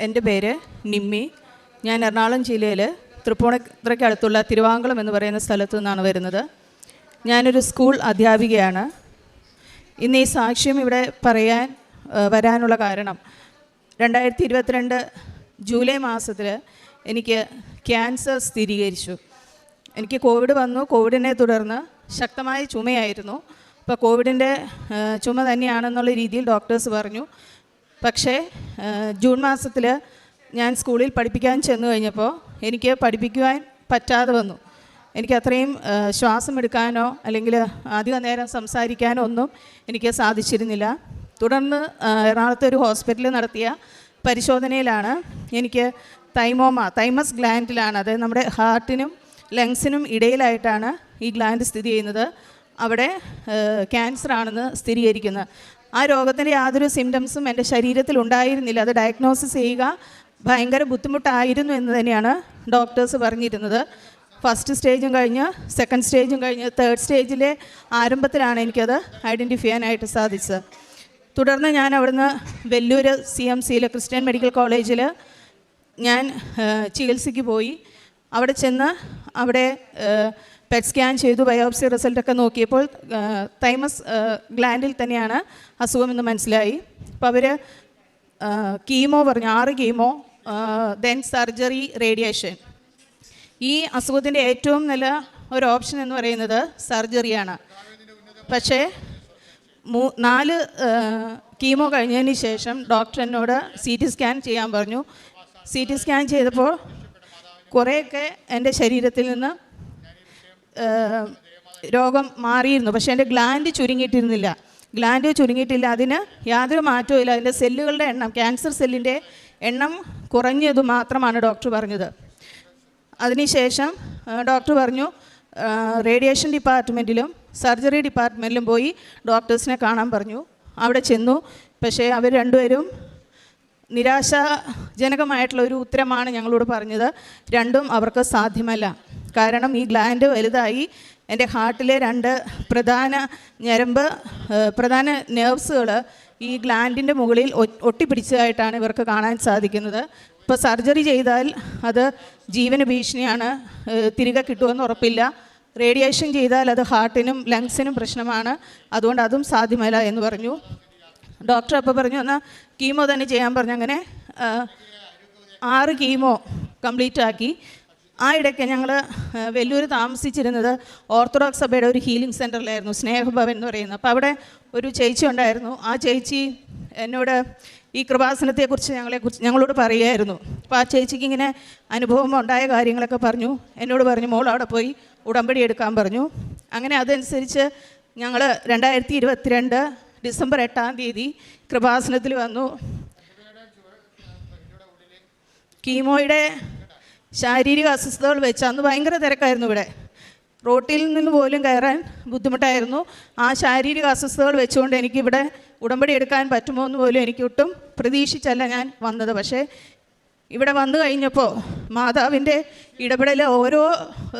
എന്റെ പേര് നിമ്മി. ഞാൻ എറണാകുളം ജില്ലയിൽ തൃപ്പൂണിത്രയ്ക്ക് അടുത്തുള്ള തിരുവാങ്കുളം എന്ന് പറയുന്ന സ്ഥലത്തു നിന്നാണ് വരുന്നത്. ഞാനൊരു സ്കൂൾ അധ്യാപികയാണ്. ഇന്ന് ഈ സാക്ഷ്യം ഇവിടെ പറയാൻ വരാനുള്ള കാരണം രണ്ടായിരത്തി ഇരുപത്തിരണ്ട് ജൂലൈ മാസത്തിൽ എനിക്ക് ക്യാൻസർ സ്ഥിരീകരിച്ചു. എനിക്ക് കോവിഡ് വന്നു. കോവിഡിനെ തുടർന്ന് ശക്തമായ ചുമയായിരുന്നു. അപ്പോൾ കോവിഡിന്റെ ചുമ തന്നെയാണെന്നുള്ള രീതിയിൽ ഡോക്ടേഴ്സ് പറഞ്ഞു. പക്ഷേ ജൂൺ മാസത്തിൽ ഞാൻ സ്കൂളിൽ പഠിപ്പിക്കാൻ ചെന്ന് കഴിഞ്ഞപ്പോൾ എനിക്ക് പഠിപ്പിക്കുവാൻ പറ്റാതെ വന്നു. എനിക്ക് അത്രയും ശ്വാസം എടുക്കാനോ അല്ലെങ്കിൽ അധിക നേരം സംസാരിക്കാനോ ഒന്നും എനിക്ക് സാധിച്ചിരുന്നില്ല. തുടർന്ന് എറണാകുളത്തെ ഒരു ഹോസ്പിറ്റലിൽ നടത്തിയ പരിശോധനയിലാണ് എനിക്ക് തൈമോമ തൈമസ് ഗ്ലാൻഡിലാണ് അത് നമ്മുടെ ഹാർട്ടിനും ലങ്സിനും ഇടയിലായിട്ടാണ് ഈ ഗ്ലാൻഡ് സ്ഥിതി ചെയ്യുന്നത്. അവിടെ ക്യാൻസർ ആണെന്ന് സ്ഥിരീകരിക്കുന്നത്. ആ രോഗത്തിന്റെ യാതൊരു സിംറ്റംസും എന്റെ ശരീരത്തിൽ ഉണ്ടായിരുന്നില്ല. അത് ഡയഗ്നോസിസ് ചെയ്യുക ഭയങ്കര ബുദ്ധിമുട്ടായിരുന്നു എന്ന് തന്നെയാണ് ഡോക്ടേഴ്സ് പറഞ്ഞിരുന്നത്. ഫസ്റ്റ് സ്റ്റേജും കഴിഞ്ഞ് സെക്കൻഡ് സ്റ്റേജും കഴിഞ്ഞ് തേർഡ് സ്റ്റേജിലെ ആരംഭത്തിലാണ് എനിക്കത് ഐഡന്റിഫൈ ചെയ്യാനായിട്ട് സാധിച്ചത്. തുടർന്ന് ഞാൻ അവിടുന്ന് വെല്ലൂർ സി എം സിയിലെ ക്രിസ്ത്യൻ മെഡിക്കൽ കോളേജിൽ ഞാൻ ചികിത്സയ്ക്ക് പോയി. അവിടെ ചെന്ന് അവിടെ പെറ്റ് സ്കാൻ ചെയ്തു ബയോപ്സി റിസൾട്ടൊക്കെ നോക്കിയപ്പോൾ തൈമസ് ഗ്ലാൻഡിൽ തന്നെയാണ് അസുഖമെന്ന് മനസ്സിലായി. അപ്പോൾ അവർ കീമോ പറഞ്ഞു ആറ് കീമോ ദെൻ സർജറി റേഡിയേഷൻ ഈ അസുഖത്തിന്റെ ഏറ്റവും നല്ല ഒരു ഓപ്ഷൻ എന്ന് പറയുന്നത് സർജറിയാണ് പക്ഷേ മൂ നാല് കീമോ കഴിഞ്ഞതിന് ശേഷം ഡോക്ടർ എന്നോട് സി ടി സ്കാൻ ചെയ്യാൻ പറഞ്ഞു. സി ടി സ്കാൻ ചെയ്തപ്പോൾ കുറേയൊക്കെ എന്റെ ശരീരത്തിൽ നിന്ന് രോഗം മാറിയിരുന്നു. പക്ഷേ എന്റെ ഗ്ലാൻഡ് ചുരുങ്ങിയിട്ടിരുന്നില്ല. ഗ്ലാൻഡ് ചുരുങ്ങിയിട്ടില്ല. അതിന് യാതൊരു മാറ്റവും ഇല്ല. അതിന്റെ സെല്ലുകളുടെ എണ്ണം ക്യാൻസർ സെല്ലിന്റെ എണ്ണം കുറഞ്ഞത് മാത്രമാണ് ഡോക്ടർ പറഞ്ഞത്. അതിനുശേഷം ഡോക്ടർ പറഞ്ഞു റേഡിയേഷൻ ഡിപ്പാർട്ട്മെന്റിലും സർജറി ഡിപ്പാർട്ട്മെന്റിലും പോയി ഡോക്ടേഴ്സിനെ കാണാൻ പറഞ്ഞു. അവിടെ ചെന്നു. പക്ഷേ അവർ രണ്ടുപേരും നിരാശാജനകമായിട്ടുള്ള ഒരു ഉത്തരമാണ് ഞങ്ങളോട് പറഞ്ഞത്. രണ്ടും അവർക്ക് സാധ്യമല്ല. കാരണം ഈ ഗ്ലാൻഡ് വലുതായി എന്റെ ഹാർട്ടിലെ രണ്ട് പ്രധാന ഞരമ്പ് പ്രധാന നെർവ്സുകൾ ഈ ഗ്ലാൻഡിന്റെ മുകളിൽ ഒട്ടിപ്പിടിച്ചതായിട്ടാണ് ഇവർക്ക് കാണാൻ സാധിക്കുന്നത്. ഇപ്പോൾ സർജറി ചെയ്താൽ അത് ജീവന് ഭീഷണിയാണ് തിരികെ കിട്ടുമെന്ന് ഉറപ്പില്ല. റേഡിയേഷൻ ചെയ്താൽ അത് ഹാർട്ടിനും ലങ്സിനും പ്രശ്നമാണ്. അതുകൊണ്ട് അതും സാധ്യമല്ല എന്ന് പറഞ്ഞു. ഡോക്ടർ അപ്പോൾ പറഞ്ഞു എന്നാൽ കീമോ തന്നെ ചെയ്യാൻ പറഞ്ഞു. അങ്ങനെ ആറ് കീമോ കംപ്ലീറ്റ് ആക്കി. ആ ഇടയ്ക്ക് ഞങ്ങൾ വെല്ലൂർ താമസിച്ചിരുന്നത് ഓർത്തഡോക്സ് സഭയുടെ ഒരു ഹീലിംഗ് സെന്ററിലായിരുന്നു സ്നേഹഭവൻ എന്ന് പറയുന്നത് അപ്പോൾ അവിടെ ഒരു ചേച്ചി ഉണ്ടായിരുന്നു. ആ ചേച്ചി എന്നോട് ഈ കൃപാസനത്തെക്കുറിച്ച് ഞങ്ങളെക്കുറിച്ച് ഞങ്ങളോട് പറയുമായിരുന്നു അപ്പോൾ ആ ചേച്ചിക്ക് ഇങ്ങനെ അനുഭവം ഉണ്ടായ കാര്യങ്ങളൊക്കെ പറഞ്ഞു. എന്നോട് പറഞ്ഞു മോൾ അവിടെ പോയി ഉടമ്പടി എടുക്കാൻ പറഞ്ഞു. അങ്ങനെ അതനുസരിച്ച് ഞങ്ങൾ രണ്ടായിരത്തി ഇരുപത്തിരണ്ട് ഡിസംബർ എട്ടാം തീയതി കൃപാസനത്തിൽ വന്നു. കീമോയുടെ ശാരീരിക അസ്വസ്ഥതകൾ വെച്ച് അന്ന് ഭയങ്കര തിരക്കായിരുന്നു ഇവിടെ. റോട്ടിൽ നിന്ന് പോലും കയറാൻ ബുദ്ധിമുട്ടായിരുന്നു. ആ ശാരീരിക അസ്വസ്ഥതകൾ വെച്ചുകൊണ്ട് എനിക്കിവിടെ ഉടമ്പടി എടുക്കാൻ പറ്റുമോ എന്ന് പോലും എനിക്ക് ഒട്ടും പ്രതീക്ഷിച്ചല്ല ഞാൻ വന്നത്. പക്ഷേ ഇവിടെ വന്നു കഴിഞ്ഞപ്പോൾ മാതാവിന്റെ ഇടപെടൽ ഓരോ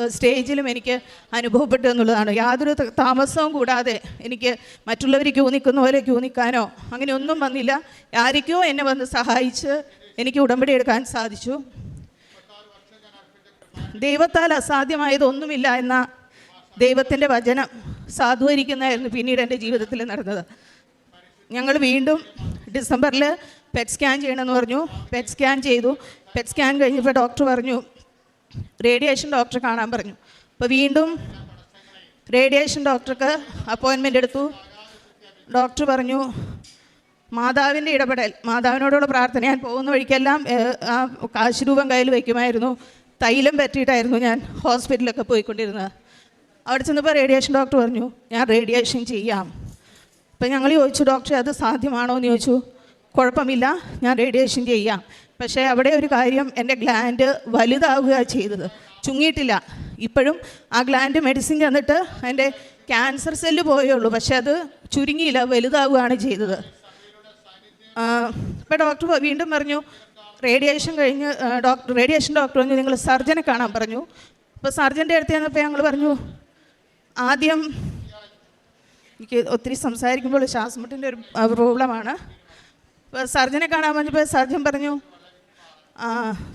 സ്റ്റേജിലും എനിക്ക് അനുഭവപ്പെട്ടു എന്നുള്ളതാണ്. യാതൊരു താമസവും കൂടാതെ എനിക്ക് മറ്റുള്ളവർ ക്യൂ നിൽക്കുന്ന പോലെ ക്യൂ നിൽക്കാനോ അങ്ങനെ ഒന്നും വന്നില്ല. ആരൊക്കെയോ എന്നെ വന്ന് സഹായിച്ച് എനിക്ക് ഉടമ്പടി എടുക്കാൻ സാധിച്ചു. ദൈവത്താൽ അസാധ്യമായതൊന്നുമില്ല എന്ന ദൈവത്തിന്റെ വചനം സാധൂകരിക്കുന്നതായിരുന്നു പിന്നീട് എന്റെ ജീവിതത്തിൽ നടന്നത്. ഞങ്ങൾ വീണ്ടും ഡിസംബറിൽ പെറ്റ് സ്കാൻ ചെയ്യണമെന്ന് പറഞ്ഞു. പെറ്റ് സ്കാൻ ചെയ്തു. പെറ്റ് സ്കാൻ കഴിഞ്ഞപ്പോൾ ഡോക്ടർ പറഞ്ഞു റേഡിയേഷൻ ഡോക്ടറെ കാണാൻ പറഞ്ഞു. അപ്പോൾ വീണ്ടും റേഡിയേഷൻ ഡോക്ടർക്ക് അപ്പോയിൻമെന്റ് എടുത്തു. ഡോക്ടർ പറഞ്ഞു മാതാവിന്റെ ഇടപെടൽ മാതാവിനോടുള്ള പ്രാർത്ഥന ഞാൻ പോകുന്ന വഴിക്കെല്ലാം ആ കാശ് രൂപം കയ്യിൽ വയ്ക്കുമായിരുന്നു. തൈലം പറ്റിയിട്ടായിരുന്നു ഞാൻ ഹോസ്പിറ്റലിലൊക്കെ പോയിക്കൊണ്ടിരുന്നത്. അവിടെ ചെന്നപ്പോൾ റേഡിയേഷൻ ഡോക്ടർ പറഞ്ഞു ഞാൻ റേഡിയേഷൻ ചെയ്യാം. അപ്പം ഞങ്ങൾ ചോദിച്ചു ഡോക്ടറെ അത് സാധ്യമാണോ? എന്ന് ചോദിച്ചു. കുഴപ്പമില്ല ഞാൻ റേഡിയേഷൻ ചെയ്യാം. പക്ഷേ അവിടെ ഒരു കാര്യം എന്റെ ഗ്ലാൻഡ് വലുതാവുക ചെയ്തത്. ചുങ്ങിയിട്ടില്ല. ഇപ്പോഴും ആ ഗ്ലാൻഡ് മെഡിസിൻ ചെന്നിട്ട് എന്റെ ക്യാൻസർ സെല്ല് പോയേ ഉള്ളൂ. പക്ഷേ അത് ചുരുങ്ങിയില്ല വലുതാവുകയാണ് ചെയ്തത്. ഇപ്പോൾ ഡോക്ടർ വീണ്ടും പറഞ്ഞു റേഡിയേഷൻ കഴിഞ്ഞ് ഡോക്ടർ റേഡിയേഷൻ ഡോക്ടർ പറഞ്ഞു നിങ്ങൾ സർജനെ കാണാൻ പറഞ്ഞു. അപ്പോൾ സർജന്റെ അടുത്ത് ചെന്നപ്പോൾ ഞങ്ങൾ പറഞ്ഞു ആദ്യം എനിക്ക് ഒത്തിരി സംസാരിക്കുമ്പോൾ ശ്വാസമുട്ടിന്റെ ഒരു പ്രോബ്ലമാണ് അപ്പോൾ സർജനെ കാണാൻ പറഞ്ഞപ്പോൾ സർജൻ പറഞ്ഞു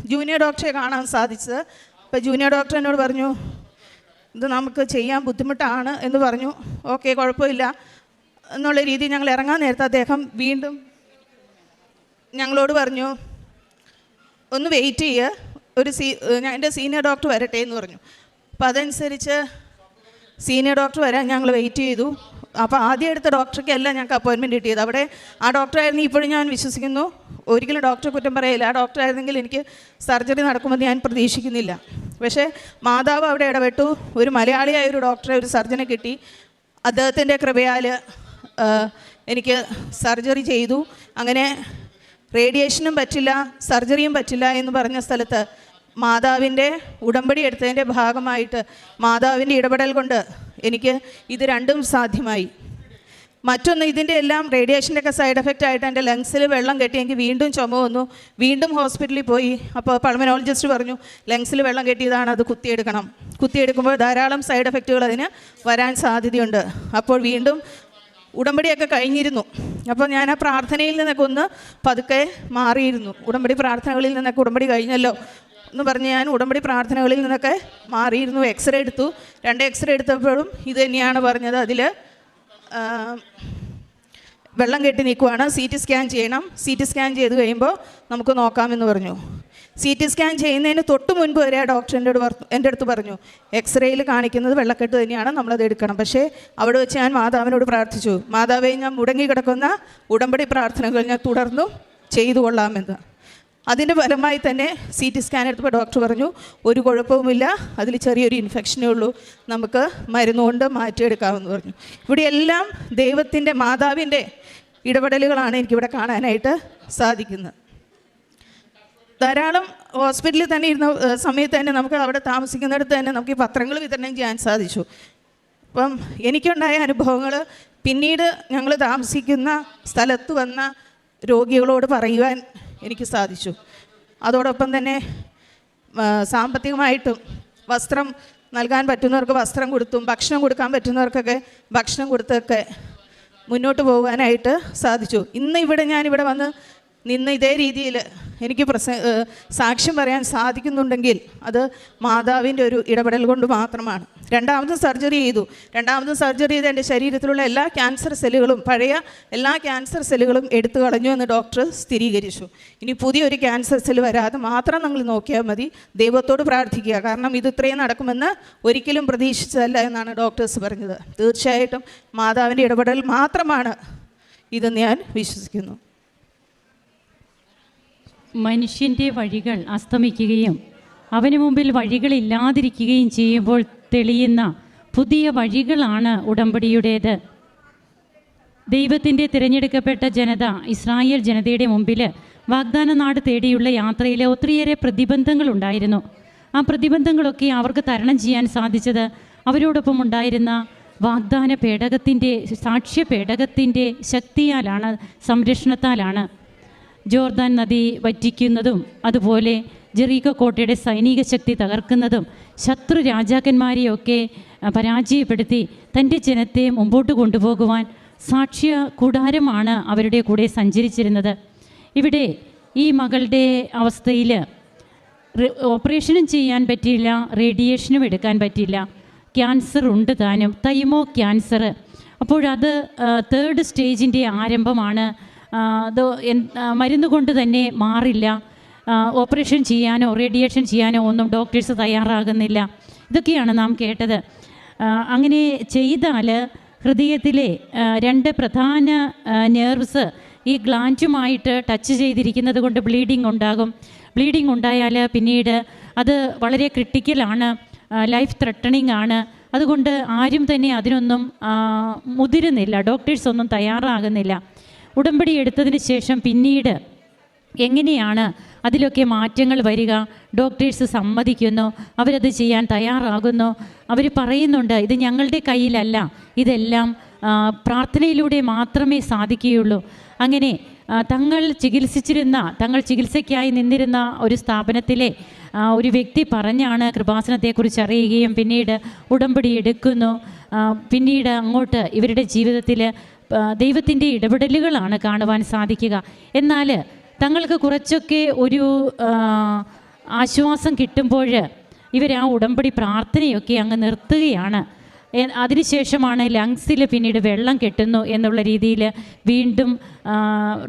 ജൂനിയർ ഡോക്ടറെ കാണാൻ സാധിച്ചത്. അപ്പോൾ ജൂനിയർ ഡോക്ടർ എന്നോട് പറഞ്ഞു ഇത് നമുക്ക് ചെയ്യാൻ ബുദ്ധിമുട്ടാണ് എന്ന് പറഞ്ഞു. ഓക്കെ കുഴപ്പമില്ല. എന്നുള്ള രീതിയിൽ ഞങ്ങൾ ഇറങ്ങാൻ നേരത്തെ അദ്ദേഹം വീണ്ടും ഞങ്ങളോട് പറഞ്ഞു ഒന്ന് വെയിറ്റ് ചെയ്യുക ഒരു സീ എന്റെ സീനിയർ ഡോക്ടർ വരട്ടെ എന്ന് പറഞ്ഞു. അപ്പോൾ അതനുസരിച്ച് സീനിയർ ഡോക്ടർ വരാൻ ഞങ്ങൾ വെയിറ്റ് ചെയ്തു. അപ്പോൾ ആദ്യം എടുത്ത ഡോക്ടർക്ക് അല്ല ഞങ്ങൾക്ക് അപ്പോയിൻമെന്റ് കിട്ടിയത്. അവിടെ ആ ഡോക്ടറായിരുന്നു ഇപ്പോഴും ഞാൻ വിശ്വസിക്കുന്നു. ഒരിക്കലും ഡോക്ടറെ കുറ്റം പറയില്ല. ആ ഡോക്ടറായിരുന്നെങ്കിൽ എനിക്ക് സർജറി നടക്കുമെന്ന് ഞാൻ പ്രതീക്ഷിക്കുന്നില്ല. പക്ഷേ മാതാവ് അവിടെ ഇടപെട്ടു. ഒരു മലയാളിയായ ഒരു ഡോക്ടറെ ഒരു സർജനെ കിട്ടി. അദ്ദേഹത്തിന്റെ കൃപയാൽ എനിക്ക് സർജറി ചെയ്തു. അങ്ങനെ റേഡിയേഷനും പറ്റില്ല സർജറിയും പറ്റില്ല എന്ന് പറഞ്ഞ സ്ഥലത്ത് മാതാവിന്റെ ഉടമ്പടി എടുത്തതിന്റെ ഭാഗമായിട്ട് മാതാവിന്റെ ഇടപെടൽ കൊണ്ട് എനിക്ക് ഇത് രണ്ടും സാധ്യമായി. മറ്റൊന്ന് ഇതിന്റെ എല്ലാം റേഡിയേഷന്റെ ഒക്കെ സൈഡ് എഫക്റ്റ് ആയിട്ട് എന്റെ ലങ്സിൽ വെള്ളം കെട്ടി എനിക്ക് വീണ്ടും ചുമ വന്നു. വീണ്ടും ഹോസ്പിറ്റലിൽ പോയി. അപ്പോൾ പൾമനോളജിസ്റ്റ് പറഞ്ഞു ലങ്സിൽ വെള്ളം കെട്ടിയതാണ് അത് കുത്തിയെടുക്കണം. കുത്തിയെടുക്കുമ്പോൾ ധാരാളം സൈഡ് എഫക്റ്റുകൾ അതിന് വരാൻ സാധ്യതയുണ്ട്. അപ്പോൾ വീണ്ടും ഉടമ്പടിയൊക്കെ കഴിഞ്ഞിരുന്നു. അപ്പോൾ ഞാൻ ആ പ്രാർത്ഥനയിൽ നിന്നൊക്കെ ഒന്ന് പതുക്കെ മാറിയിരുന്നു. ഉടമ്പടി പ്രാർത്ഥനകളിൽ നിന്നൊക്കെ ഉടമ്പടി കഴിഞ്ഞല്ലോ. എന്ന് പറഞ്ഞ് ഞാൻ ഉടമ്പടി പ്രാർത്ഥനകളിൽ നിന്നൊക്കെ മാറിയിരുന്നു. എക്സ്റേ എടുത്തു. രണ്ട് എക്സ്റേ എടുത്തപ്പോഴും ഇത് തന്നെയാണ് പറഞ്ഞത്. അതിൽ വെള്ളം കെട്ടി നിൽക്കുവാണ്. സി ടി സ്കാൻ ചെയ്യണം. സി ടി സ്കാൻ ചെയ്ത് കഴിയുമ്പോൾ നമുക്ക് നോക്കാമെന്ന് പറഞ്ഞു. സി ടി സ്കാൻ ചെയ്യുന്നതിന് തൊട്ട് മുൻപ് വരെ ആ ഡോക്ടർ എന്റെ എന്റെ അടുത്ത് പറഞ്ഞു. എക്സ്റേയിൽ കാണിക്കുന്നത് വെള്ളക്കെട്ട് തന്നെയാണ്. നമ്മളത് എടുക്കണം. പക്ഷേ അവിടെ വെച്ച് ഞാൻ മാതാവിനോട് പ്രാർത്ഥിച്ചു. മാതാവെ ഞാൻ മുടങ്ങി കിടക്കുന്ന ഉടമ്പടി പ്രാർത്ഥനകൾ ഞാൻ തുടർന്നും ചെയ്തു കൊള്ളാമെന്ന് അതിന്റെ ഫലമായി തന്നെ സി ടി സ്കാൻ എടുത്തപ്പോൾ ഡോക്ടർ പറഞ്ഞു ഒരു കുഴപ്പവുമില്ല അതിൽ ചെറിയൊരു ഇൻഫെക്ഷനേ ഉള്ളൂ നമുക്ക് മരുന്നുകൊണ്ട് മാറ്റിയെടുക്കാമെന്ന് പറഞ്ഞു. ഇവിടെ എല്ലാം ദൈവത്തിന്റെ മാതാവിന്റെ ഇടപെടലുകളാണ് എനിക്കിവിടെ കാണാനായിട്ട് സാധിക്കുന്നത്. ധാരാളം ഹോസ്പിറ്റലിൽ തന്നെ ഇരുന്ന സമയത്ത് തന്നെ നമുക്ക് അവിടെ താമസിക്കുന്നിടത്ത് തന്നെ നമുക്ക് ഈ പത്രങ്ങൾ വിതരണം ചെയ്യാൻ സാധിച്ചു. അപ്പം എനിക്കുണ്ടായ അനുഭവങ്ങൾ പിന്നീട് ഞങ്ങൾ താമസിക്കുന്ന സ്ഥലത്ത് വന്ന രോഗികളോട് പറയുവാൻ എനിക്ക് സാധിച്ചു. അതോടൊപ്പം തന്നെ സാമ്പത്തികമായിട്ടും വസ്ത്രം നൽകാൻ പറ്റുന്നവർക്ക് വസ്ത്രം കൊടുത്തും ഭക്ഷണം കൊടുക്കാൻ പറ്റുന്നവർക്കൊക്കെ ഭക്ഷണം കൊടുത്തൊക്കെ മുന്നോട്ട് പോകാനായിട്ട് സാധിച്ചു. ഇന്ന് ഇവിടെ ഞാനിവിടെ വന്ന് നിന്ന് ഇതേ രീതിയിൽ എനിക്ക് പ്രസ സാക്ഷ്യം പറയാൻ സാധിക്കുന്നുണ്ടെങ്കിൽ അത് മാതാവിന്റെ ഒരു ഇടപെടൽ കൊണ്ട് മാത്രമാണ്. രണ്ടാമതും സർജറി ചെയ്തു. രണ്ടാമതും സർജറി ചെയ്ത് എന്റെ ശരീരത്തിലുള്ള എല്ലാ ക്യാൻസർ സെല്ലുകളും പഴയ എല്ലാ ക്യാൻസർ സെല്ലുകളും എടുത്തു കളഞ്ഞു എന്ന് ഡോക്ടർ സ്ഥിരീകരിച്ചു. ഇനി പുതിയൊരു ക്യാൻസർ സെല്ല് വരാതെ മാത്രം നിങ്ങൾ നോക്കിയാൽ മതി. ദൈവത്തോട് പ്രാർത്ഥിക്കുക. കാരണം ഇത് ഇത്രയും നടക്കുമെന്ന് ഒരിക്കലും പ്രതീക്ഷിച്ചതല്ല എന്നാണ് ഡോക്ടേഴ്സ് പറഞ്ഞത്. തീർച്ചയായിട്ടും മാതാവിന്റെ ഇടപെടൽ മാത്രമാണ്. ഇതെന്ന് ഞാൻ വിശ്വസിക്കുന്നു. മനുഷ്യന്റെ വഴികൾ അസ്തമിക്കുകയും അവന് മുമ്പിൽ വഴികളില്ലാതിരിക്കുകയും ചെയ്യുമ്പോൾ തെളിയുന്ന പുതിയ വഴികളാണ് ഉടമ്പടിയുടേത്. ദൈവത്തിന്റെ തിരഞ്ഞെടുക്കപ്പെട്ട ജനത ഇസ്രായേൽ ജനതയുടെ മുമ്പിൽ വാഗ്ദാന നാട് തേടിയുള്ള യാത്രയിൽ ഒത്തിരിയേറെ പ്രതിബന്ധങ്ങളുണ്ടായിരുന്നു ആ പ്രതിബന്ധങ്ങളൊക്കെ അവർക്ക് തരണം ചെയ്യാൻ സാധിച്ചത് അവരോടൊപ്പം ഉണ്ടായിരുന്ന വാഗ്ദാന പേടകത്തിന്റെ സാക്ഷ്യ പേടകത്തിന്റെ ശക്തിയാലാണ് സംരക്ഷണത്താലാണ്. ജോർദാൻ നദി വറ്റിക്കുന്നതും അതുപോലെ ജെറീകോ കോട്ടയുടെ സൈനിക ശക്തി തകർക്കുന്നതും ശത്രു രാജാക്കന്മാരെയൊക്കെ പരാജയപ്പെടുത്തി തന്റെ ജനത്തെ മുമ്പോട്ട് കൊണ്ടുപോകുവാൻ സാക്ഷ്യ കൂടാരമാണ് അവരുടെ കൂടെ സഞ്ചരിച്ചിരുന്നത്. ഇവിടെ ഈ മകളുടെ അവസ്ഥയിൽ ഓപ്പറേഷനും ചെയ്യാൻ പറ്റിയില്ല റേഡിയേഷനും എടുക്കാൻ പറ്റിയില്ല. ക്യാൻസർ ഉണ്ട് താനും തൈമോ ക്യാൻസർ. അപ്പോഴത് തേർഡ് സ്റ്റേജിന്റെ ആരംഭമാണ് അത് മരുന്ന് കൊണ്ട് തന്നെ മാറില്ല. ഓപ്പറേഷൻ ചെയ്യാനോ റേഡിയേഷൻ ചെയ്യാനോ ഒന്നും ഡോക്ടേഴ്സ് തയ്യാറാകുന്നില്ല. ഇതൊക്കെയാണ് നാം കേട്ടത്. അങ്ങനെ ചെയ്താൽ ഹൃദയത്തിലെ രണ്ട് പ്രധാന നേർവ്സ് ഈ ഗ്ലാന്റുമായിട്ട് ടച്ച് ചെയ്തിരിക്കുന്നത് കൊണ്ട് ബ്ലീഡിംഗ് ഉണ്ടാകും. ബ്ലീഡിംഗ് ഉണ്ടായാൽ പിന്നീട് അത് വളരെ ക്രിട്ടിക്കലാണ് ലൈഫ് ത്രട്ടണിങ് ആണ്. അതുകൊണ്ട് ആരും തന്നെ അതിനൊന്നും മുതിരുന്നില്ല. ഡോക്ടേഴ്സ് ഒന്നും തയ്യാറാകുന്നില്ല. ഉടമ്പടി എടുത്തതിന് ശേഷം പിന്നീട് എങ്ങനെയാണ് അതിലൊക്കെ മാറ്റങ്ങൾ വരിക? ഡോക്ടേഴ്സ് സമ്മതിക്കുന്നു അവരത് ചെയ്യാൻ തയ്യാറാകുന്നു. അവർ പറയുന്നുണ്ട് ഇത് ഞങ്ങളുടെ കയ്യിലല്ല ഇതെല്ലാം പ്രാർത്ഥനയിലൂടെ മാത്രമേ സാധിക്കുകയുള്ളൂ. അങ്ങനെ തങ്ങൾ ചികിത്സിച്ചിരുന്ന തങ്ങൾ ചികിത്സയ്ക്കായി നിന്നിരുന്ന ഒരു സ്ഥാപനത്തിലെ ഒരു വ്യക്തി പറഞ്ഞാണ് കൃപാസനത്തെക്കുറിച്ച് അറിയുകയും പിന്നീട് ഉടമ്പടി എടുക്കുന്നു. പിന്നീട് അങ്ങോട്ട് ഇവരുടെ ജീവിതത്തിൽ ദൈവത്തിന്റെ ഇടപെടലുകളാണ് കാണുവാൻ സാധിക്കുക. എന്നാൽ തങ്ങൾക്ക് കുറച്ചൊക്കെ ഒരു ആശ്വാസം കിട്ടുമ്പോൾ ഇവർ ആ ഉടമ്പടി പ്രാർത്ഥനയൊക്കെ അങ്ങ് നിർത്തുകയാണ്. അതിനുശേഷമാണ് ലങ്സിൽ പിന്നീട് വെള്ളം കെട്ടുന്നു എന്നുള്ള രീതിയിൽ വീണ്ടും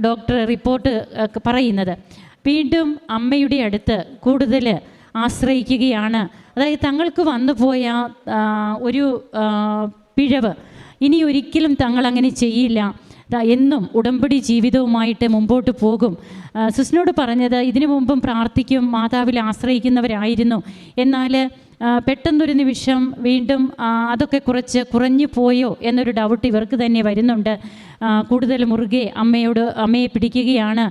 ഡോക്ടർ റിപ്പോർട്ട് പറയുന്നത്. വീണ്ടും അമ്മയുടെ അടുത്ത് കൂടുതൽ ആശ്രയിക്കുകയാണ്. അതായത് തങ്ങൾക്ക് വന്നുപോയ പോയ ഒരു പിഴവ് ഇനി ഒരിക്കലും തങ്ങൾ അങ്ങനെ ചെയ്യില്ല എന്നും ഉടമ്പടി ജീവിതവുമായിട്ട് മുമ്പോട്ട് പോകും. സുസ്നോട് പറഞ്ഞത് ഇതിനു മുമ്പും പ്രാർത്ഥിക്കും മാതാവിൽ ആശ്രയിക്കുന്നവരായിരുന്നു. എന്നാൽ പെട്ടെന്നൊരു നിമിഷം വീണ്ടും അതൊക്കെ കുറച്ച് കുറഞ്ഞു പോയോ എന്നൊരു ഡൗട്ട് ഇവർക്ക് തന്നെ വരുന്നുണ്ട്. കൂടുതൽ മുറുകെ അമ്മയോട് അമ്മയെ പിടിക്കുകയാണ്.